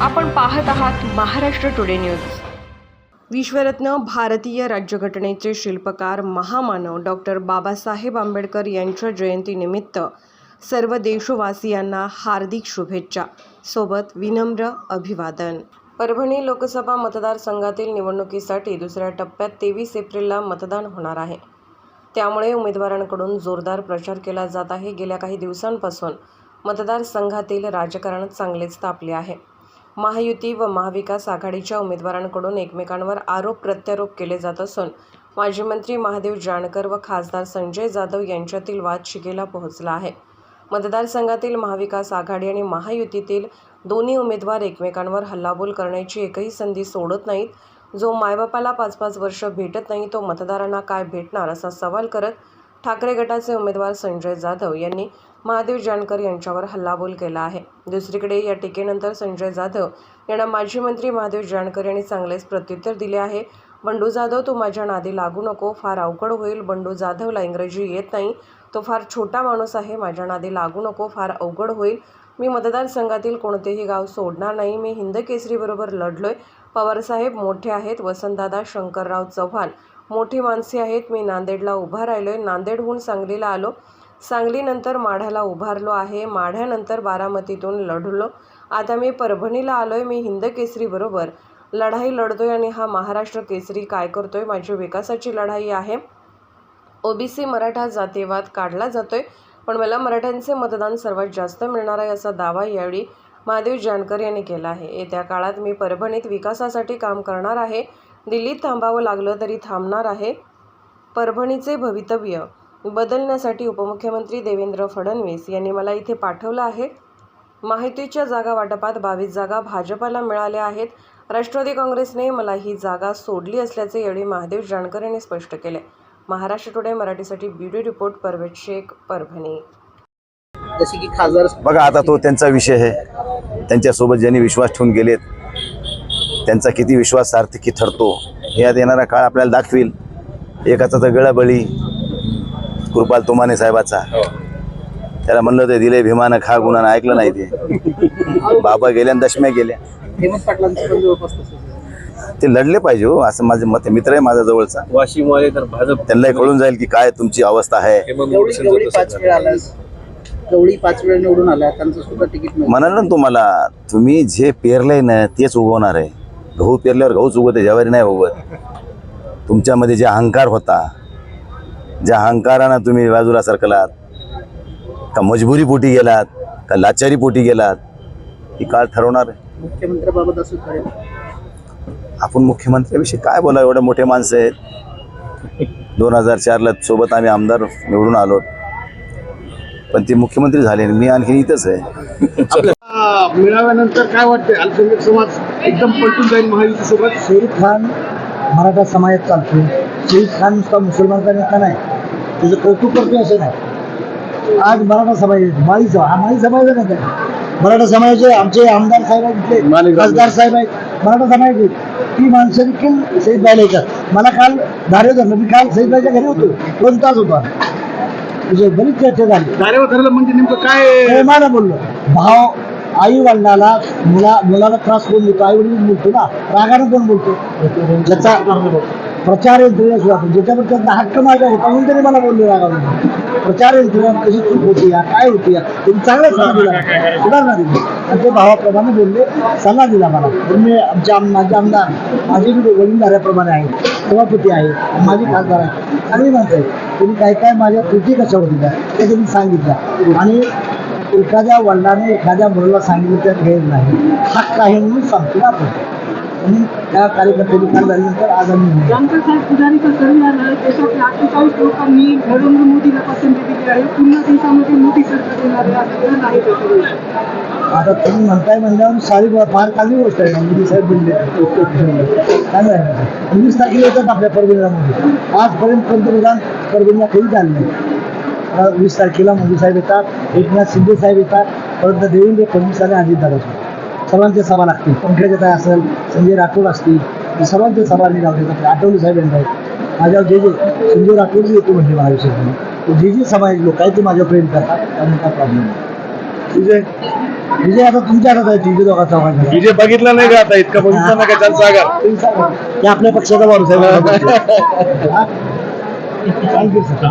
आपण पाहत आहात महाराष्ट्र टुडे न्यूज विश्वरत्न भारतीय राज्यघटनेचे शिल्पकार महामानव डॉक्टर बाबासाहेब आंबेडकर यांच्या जयंतीनिमित्त सर्व देशवासियांना हार्दिक शुभेच्छा. सोबत विनम्र अभिवादन. परभणी लोकसभा मतदारसंघातील निवडणुकीसाठी दुसऱ्या टप्प्यात तेवीस एप्रिलला मतदान होणार आहे. त्यामुळे उमेदवारांकडून जोरदार प्रचार केला जात आहे. गेल्या काही दिवसांपासून मतदारसंघातील राजकारण चांगलेच तापले आहे. महायुती व महाविकास आघाडीच्या उमेदवारांकडून एकमेकांवर आरोप प्रत्यारोप केले जात असून माजी मंत्री महादेव जानकर व खासदार संजय जाधव यांच्यातील वाद शिगेला पोहोचला आहे. मतदारसंघातील महाविकास आघाडी आणि महायुतीतील दोन्ही उमेदवार एकमेकांवर हल्लाबोल करण्याची एकही संधी सोडत नाहीत. जो मायबापाला पाच पाच वर्ष भेटत नाही तो मतदारांना काय भेटणार असा सवाल करत ठाकरे गटाचे उमेदवार संजय जाधव यांनी महादेव जानकर यांच्यावर हल्लाबोल केला आहे. दुसरीकडे या टीकेनंतर संजय जाधव यांना माजी मंत्री महादेव जानकर यांनी चांगलेच प्रत्युत्तर दिले आहे. बंडू जाधव तू माझ्या नादी लागू नको. फार अवघड होईल. बंडू जाधवला इंग्रजी येत नाही. तो फार छोटा माणूस आहे. माझ्या नादी लागू नको. फार अवघड होईल. मी मतदारसंघातील कोणतेही गाव सोडणार नाही. मी हिंद केसरीबरोबर लढलोय. पवारसाहेब मोठे आहेत. वसंतदादा शंकरराव चव्हाण मोठी माणसे आहेत. मी नांदेडला उभा राहिलोय. नांदेडहून सांगलीला आलो. सांगलीनंतर माढ्याला उभारलो आहे. माढ्यानंतर बारामतीतून लढलो. आता मी परभणीला आलो आहे मी हिंद केसरीबरोबर लढाई लढतोय आणि हा महाराष्ट्र केसरी काय करतोय? माझी विकासाची लढाई आहे. ओबीसी मराठा जातीवाद काढला जातोय. पण मला मराठ्यांचे मतदान सर्वात जास्त मिळणार आहे असा दावा यावेळी महादेव जानकर यांनी केला आहे. येत्या काळात मी परभणीत विकासासाठी काम करणार आहे. दिल्लीत थांबावं लागलं तरी थांबणार आहे. परभणीचे भवितव्य बदलण्यासाठी उपमुख्यमंत्री देवेंद्र फडणवीस यांनी मला इथे पाठवलं आहे. माहितीच्या जागा वाटपात बावीस जागा भाजपाला मिळाल्या आहेत. राष्ट्रवादी काँग्रेसने मला ही जागा सोडली असल्याचे यावेळी महादेव जानकर यांनी स्पष्ट केले. महाराष्ट्र टुडे मराठीसाठी ब्युटी रिपोर्ट परवेज शेख परभणी. जसे की खासदार बघा आता तो त्यांचा विषय आहे. त्यांच्यासोबत ज्यांनी विश्वास ठेवून गेलेत त्यांचा किती विश्वास सार्थकी ठरतो हे यात येणारा काळ आपल्याला दाखवील. एकाचा तर गळाबळी कृपाल तुमाने साहेबाचा. त्याला म्हणलं ते दिले भीमानं खा गुणानं ऐकलं नाही ते. बाबा गेल्या आणि दशम्या गेल्या. ते लढले पाहिजे हो असं माझं मत. मित्र आहे माझा जवळचा. तर भाजप त्यांनाही कळून जाईल की काय तुमची अवस्था आहे. गवळी पाच. वेळा निवडून आला. त्यांचं सुद्धा तिकीट म्हणाल ना तुम्हाला तुम्ही जे पेरलंय ना तेच उगवणार आहे. गहू पेरल्यावर गहूच उगवते ज्वारी नाही उगवत. तुमच्यामध्ये जे अहंकार होता ज्या अहंकारानं तुम्ही बाजूला सरकलात का मजबुरी पोटी गेलात का लाचारी पोटी गेलात ही काळ ठरवणार आहे. मुख्यमंत्र्याबाबत असं करेल आपण मुख्यमंत्र्याविषयी काय बोला एवढे मोठे माणसं आहेत. दोन हजार चारला सोबत आम्ही आमदार निवडून आलो. पण ते मुख्यमंत्री झाले मी आणखी इथंच आहे. मिळाल्यानंतर काय वाटतंय? अल्पसंख्याक समाज एकदम पलटून जाईल महायुती सोबत शहीद खान मराठा समाजात चालतो शहीद खान नुसता मुसलमानचा नेता नाही. त्याचं कौतुक करतो असं नाही. आज मराठा समाज आहे. माळी समाज हा माळी समाजाचा नेता आहे. मराठा समाजाचे आमचे आमदार साहेब आहेत खासदार साहेब आहेत. मराठा समाज आहेत ती माणसं देखील शहीद बायला येतात मला काल धारे धरलं. मी काल शहीद बाईच्या घरी होतो. दोन तास होतो. तुझे बरीच चर्चा झाली. कार्यावर ठरलं म्हणजे नेमकं काय? प्रेमानं बोललो. भाव आई वडिलाला मुला मुलाला त्रास कोण देतो. आई वडील बोलतो ना. रागानं कोण बोलतो. ज्याचा प्रचार यंत्रणा ज्याच्या ज्याच्यावर हक्क माझा होता म्हणून तरी मला बोलले रागानं प्रचार यंत्रणा कशी चूक होती या? काय होती या? तुम्ही चांगला सल्ला दिला. सुधारणा दिली. आणि ते भावाप्रमाणे बोलले सल्ला दिला मला. मी आमच्या माझे आमदार माझे मी वडीलधाऱ्याप्रमाणे आहे सभापती आहे माझी खासदार आहे चांगली माणसं आहे तुम्ही काय काय माझ्या त्रुटी कशा होत्या ते तुम्ही सांगितलं आणि एखाद्या वडिलाने एखाद्या मुलाला सांगितलं त्यात गैर नाही. हक्क आहे म्हणून सांगतो ना आपण. त्या कार्यकर्त्यांनी काल झाल्यानंतर आज आम्ही साहेब पुजारीचा देशातल्या अठ्ठेचाळीस लोकांनी नरेंद्र मोदीला पसंती दिली आहे. पुन्हा दिवसामध्ये मोदी सरकार येणार आहे आता तुम्ही म्हणताय म्हणल्यावर सारी फार चांगली गोष्ट आहे. मोदी साहेब बोलले. चांगलं आहे. वीस तारखेला येतात आपल्या आजपर्यंत पंतप्रधान परभणीला कधी झाले नाही. वीस तारखेला मोदी साहेब येतात. एकनाथ शिंदे साहेब येतात. परत देवेंद्र फडणवीस आणि अजितदादा सर्वांच्या सभा लागतील. पंकजाताई असेल संजय राठोड असतील हे सर्वांच्या सभा मी लावते आठवले साहेब यांना माझ्यावर जे जे संजय राठोड येतो म्हणजे महाविषयी जे जे समाज लोक आहेत ते माझ्यावर प्रेम करतात. आणि काय प्रॉब्लेम नाही. विजय? विजय आता तुमच्या हातात आहे तुमच्या दोघा विजय बघितला नाही का आता? इतका बघितला नाही का त्यांचा आगार. हे आपल्या पक्षाचा माणूस आहे थँक्यू सर.